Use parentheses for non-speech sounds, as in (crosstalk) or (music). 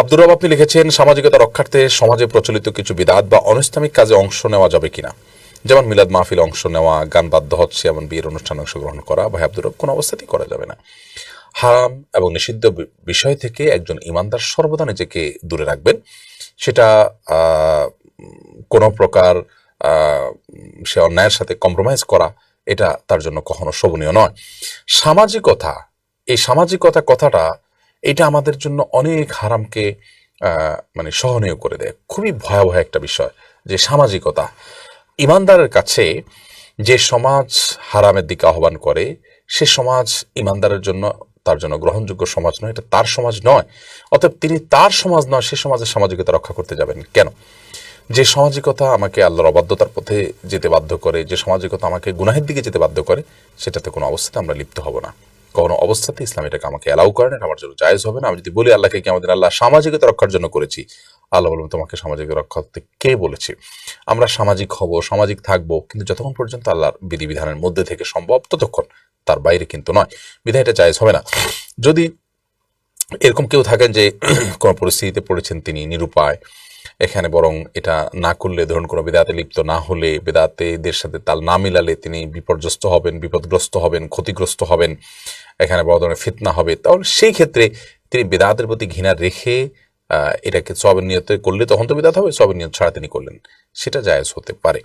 আব্দুর রব, আপনি লিখেছেন, সামাজিকতা রক্ষার্থে সমাজে প্রচলিত কিছু বিদাত বা অনিস্তামিক কাজে অংশ নেওয়া যাবে কিনা? যেমন মিলাদ মাহফিল অংশ নেওয়া, গান বাদ্য হচ্ছে, এমন বিয়ের অনুষ্ঠানে অংশগ্রহণ করা, ভাই আব্দুর রব, কোনো অবস্থাতেই করা যাবে না। হারাম এবং নিষিদ্ধ বিষয় থেকে একজন ইমানদার সর্বদা নিজেকে দূরে রাখবেন। সেটা কোনো প্রকার সে অন্যায়ের সাথে কম্প্রোমাইজ করা, এটা তার জন্য কখনো শোভনীয় নয়। সামাজিকতা, এই সামাজিকতা কথাটা এটা আমাদের জন্য অনেক হারামকে মানে সহনীয় করে দেয়। খুবই ভয়াবহ একটা বিষয় যে সামাজিকতা। ইমানদারের কাছে যে সমাজ হারামের দিকে আহ্বান করে, সে সমাজ ইমানদারের জন্য তার জন্য গ্রহণযোগ্য সমাজ নয়, এটা তার সমাজ নয়। অতএব তিনি তার সমাজ নয়, সে সমাজের সামাজিকতা রক্ষা করতে যাবেন। কেন? যে সামাজিকতা আমাকে আল্লাহর অবাধ্যতার পথে যেতে বাধ্য করে, যে সামাজিকতা আমাকে গুনাহের দিকে যেতে বাধ্য করে, সেটাতে কোনো অবস্থাতে আমরা লিপ্ত হব না। কোনো অবস্থাতে ইসলাম এটাকে আমাকে অ্যালাউ করে না আমার জন্য জায়েজ হবে না। আমি যদি বলি আল্লাহকে কি আমাদের আল্লাহ সামাজিকতা রক্ষার জন্য করেছি, আল্লাহ বলবেন তোমাকে সামাজিক রক্ষা করতে কে বলেছে? আমরা সামাজিক হব, সামাজিক থাকব, কিন্তু যতক্ষণ পর্যন্ত আল্লাহর বিধিবিধানের মধ্যে থেকে সম্ভব ততক্ষণ তার বাইরে কিন্তু নয়। বিধায় এটা জায়েজ হবে না। যদি এরকম কেউ থাকেন যে (clears throat) কোনো পরিস্থিতিতে পড়েছেন তিনি নিরুপায়, এখানে বরং এটা না করলে, ধরুন কোনো বেদাতে লিপ্ত না হলে, বেদাতেদের সাথে তাল না মিলালে তিনি বিপর্যস্ত হবেন, বিপদগ্রস্ত হবেন, ক্ষতিগ্রস্ত হবেন এখানে বড় ধরনের ফিতনা হবে। তাহলে সেই ক্ষেত্রে তিনি বেদাতের প্রতি ঘৃণা রেখে এটাকে সবের নিয়ত করলে তখন তো বেদাত হবে সবের নিয়ত ছাড়া তিনি করলেন। সেটা জায়জ হতে পারে।